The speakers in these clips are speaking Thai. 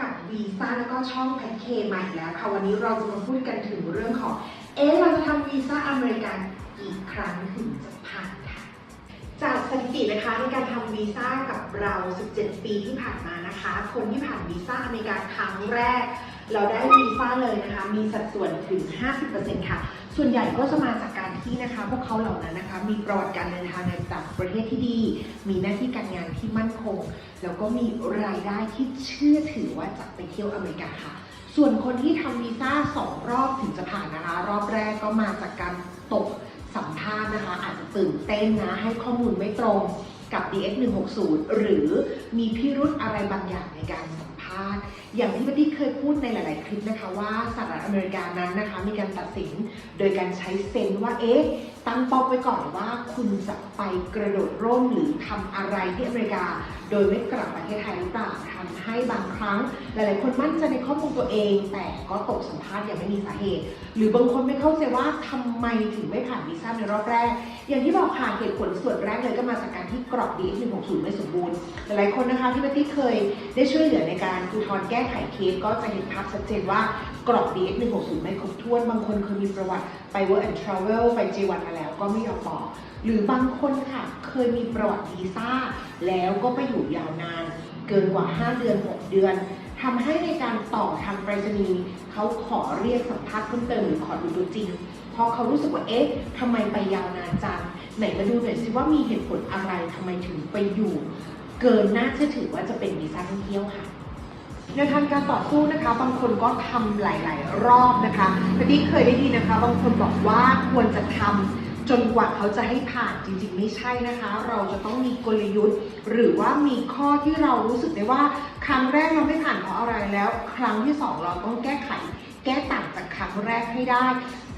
กับวีซ่าแล้วก็ช่องแพ็คเคใหม่แล้วค่ะ วันนี้เราจะมาพูดกันถึงเรื่องของ เอ๊ะเราจะทำวีซ่าอเมริกันกี่ครั้งถึงจะผ่านค่ะ จากสถิตินะคะในการทำวีซ่ากับเรา 17 ปีที่ผ่านมานะคะ คนที่ผ่านวีซ่าอเมริกาครั้งแรก เราได้วีซ่าเลยนะคะ มีสัดส่วนถึง 50%ค่ะ ส่วนใหญ่ก็จะมาจากการที่นะคะ พวกเขาเหล่านั้นนะคะ มีประวัติการเดินทางในต่างประเทศที่ดี มีหน้าที่การงานที่มั่นคง แล้วก็มีรายได้ที่เชื่อถือว่าจะไปเที่ยวอเมริกาค่ะ ส่วนคนที่ทำวีซ่าสองรอบถึงจะผ่านนะคะ รอบแรกก็มาจากการตกสัมภาษณ์นะคะ อาจจะตื่นเต้นนะ ให้ข้อมูลไม่ตรงกับ DX 160 หรือมีพิรุธอะไรบางอย่างในการสัมภาษณ์ อย่างที่พี่ตี้เคยพูดในหลาย ๆ คลิปนะคะว่าสหรัฐอเมริกานั้นนะคะ มีการตัดสินโดยการใช้เซนว่าเอ๊ะตั้งเป้าไว้ก่อนว่าคุณจะไปกระโดดร่มหรือทำอะไรที่อเมริกา โดยไม่กลับประเทศไทยหรือเปล่าทำให้บางครั้ง หลาย ๆ คนมั่นใจในข้อมูลตัวเอง แต่ก็ตกสัมภาษณ์อย่างไม่มีสาเหตุ หรือบางคนไม่เข้าใจว่าทำไมถึงไม่ผ่านวีซ่าในรอบแรก อย่างที่บอกค่ะเหตุผลส่วนแรกเลยก็มาจากการที่กรอบ DX 160 ไม่สมบูรณ์ หลาย ๆ คนนะคะที่เบตตี้เคยได้ช่วยเหลือในการอุทธรณ์แก้ไขเคสก็จะเห็นภาพชัดเจนว่ากรอบ DX 160ไม่ครบถ้วน บางคนเคยมีประวัติไป Work and Travel ไป J1 มาแล้วก็ไม่ยอมบอกหรือบางคนค่ะเคยมีประวัติวีซ่า แล้วก็ไปอยู่ยาวนาน เกินกว่า 5 เดือน 6 เดือนทำให้ในการต่อทางไปรษณีย์เขาขอเรียกสัมภาษณ์เพิ่มเติมหรือขอดูตัวจริงเพราะเขารู้สึกว่าเอ๊ะทำไมไปยาวนานจังไหนมาดูหน่อยสิว่ามีเหตุผลอะไรทำไมถึงไปอยู่ เกินน่าเชื่อถือว่าจะเป็นวีซ่าท่องเที่ยวค่ะ ในทางการต่อสู้นะคะ บางคนก็ทำหลาย ๆ รอบนะคะแต่ที่เคยได้ยินนะคะ บางคนบอกว่าควรจะทำจนกว่าเขาจะให้ผ่านจริง ๆ ไม่ใช่นะคะ เราจะต้องมีกลยุทธ์ หรือว่ามีข้อที่เรารู้สึกได้ว่า ครั้งแรกเราไม่ผ่านเพราะอะไรแล้ว ครั้งที่สองเราต้องแก้ไข แก้ต่างจากครั้งแรกให้ได้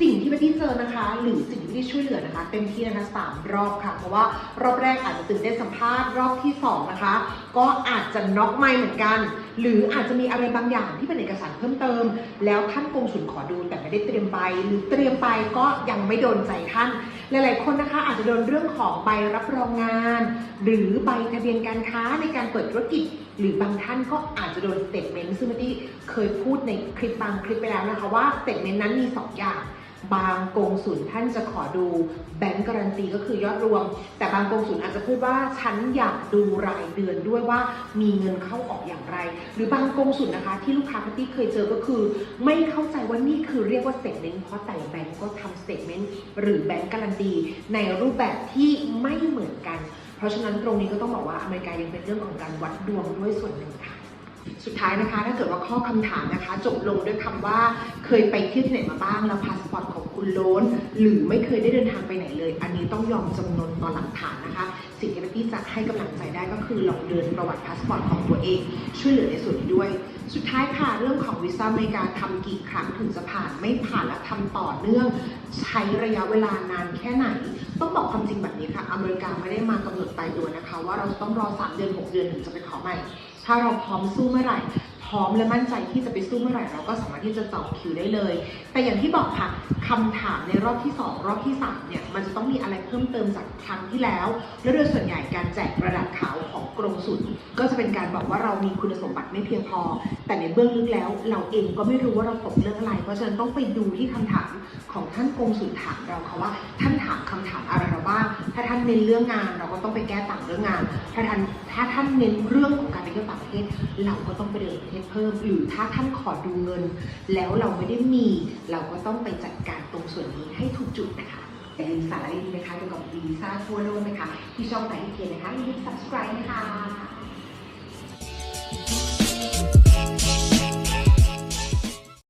สิ่งที่พี่เจอนะคะ หรือสิ่งที่ช่วยเหลือนะคะเต็มที่นะคะสามรอบค่ะ เพราะว่ารอบแรกอาจจะตื่นเต้นสัมภาษณ์รอบที่สองนะคะ ก็อาจจะน็อกไม่เหมือนกัน หรืออาจจะมีอะไรบางอย่างที่เป็นเอกสารเพิ่มเติม แล้วท่านกงสุลขอดูแต่ไม่ได้เตรียมไป หรือเตรียมไปก็ยังไม่โดนใจท่าน หลาย ๆ คนนะคะ อาจจะโดนเรื่องของใบรับรองงาน หรือใบทะเบียนการค้าในการเปิดธุรกิจ หรือบางท่านก็อาจจะโดนสเตทเมนต์ซึ่งเมื่อกี้เคยพูดในคลิปบางคลิปไปแล้วนะคะว่าสเตทเมนต์นั้นมีสองอย่าง บางกงสุลท่านจะขอดูแบงก์การันตีก็คือยอดรวม แต่บางกงสุลอาจจะพูดว่าฉันอยากดูรายเดือนด้วยว่ามีเงินเข้าออกอย่างไร หรือบางกงสุลนะคะ ที่ลูกค้าพัตตี้เคยเจอก็คือ ไม่เข้าใจว่านี่คือเรียกว่าสเตทเมนต์เพราะแต่ละแบงก์ก็ทำสเตทเมนต์หรือแบงก์การันตีในรูปแบบที่ไม่เหมือนกัน เพราะฉะนั้นตรงนี้ก็ต้องบอกว่าอเมริกายังเป็นเรื่องของการวัดดวงด้วยส่วนหนึ่งค่ะ สุดท้ายนะคะ ถ้าเกิดว่าข้อคำถามนะคะ จบลงด้วยคำว่าเคยไปเที่ยวที่ไหนมาบ้างแล้วพาสปอร์ตของคุณโล้นหรือไม่เคยได้เดินทางไปไหนเลย อันนี้ต้องยอมจำนนต่อหลักฐานนะคะ สิ่งที่พี่จะให้กำลังใจได้ก็คือลองเดินประวัติพาสปอร์ตของตัวเอง ช่วยเหลือในส่วนนี้ด้วย สุดท้ายค่ะเรื่องของวีซ่าอเมริกาทำกี่ครั้งถึงจะผ่านไม่ผ่านและทำต่อเนื่อง ใช้ระยะเวลานานแค่ไหน ต้องบอกความจริงแบบนี้ค่ะอเมริกาไม่ได้มากำหนดตายตัวนะคะ ว่าเราจะต้องรอ 3 เดือน 6 เดือนถึงจะไปขอใหม่ ถ้าเราพร้อมสู้เมื่อไหร่ พร้อมและมั่นใจที่จะไปสู้เมื่อไหร่ เราก็สามารถที่จะต่อคิวได้เลย แต่อย่างที่บอกค่ะคำถามในรอบที่ 2 รอบที่ 3 เนี่ย มันจะต้องมีอะไรเพิ่มเติมจากครั้งที่แล้ว และโดยส่วนใหญ่การแจกกระดาษขาวของกรมศุลก็จะเป็นการบอกว่าเรามีคุณสมบัติไม่เพียงพอ แต่ในเบื้องลึกแล้ว เราเองก็ไม่รู้ว่าเราตกเรื่องอะไร เพราะฉะนั้นต้องไปดูที่คำถามของท่านกรงสุลถามเราค่ะว่า ท่านถามคำถามอะไรเราบ้าง ถ้าท่านเน้นเรื่องงานเราก็ต้องไปแก้ต่างเรื่องงาน ถ้าท่านถ้าท่านเน้นเรื่องของการไปเที่ยวต่างประเทศ เราก็ต้องไปเดินประเทศเพิ่ม หรือถ้าท่านขอดูเงิน แล้วเราไม่ได้มี เราก็ต้องไปจัดการตรงส่วนนี้ให้ถูกจุดนะคะอย่าลืมสาระดีๆนะคะเกี่ยวกับวีซ่าทั่วโลกนะคะ ที่ช่องไหนที่เกียนนะคะอย่าลืม subscribe นะคะ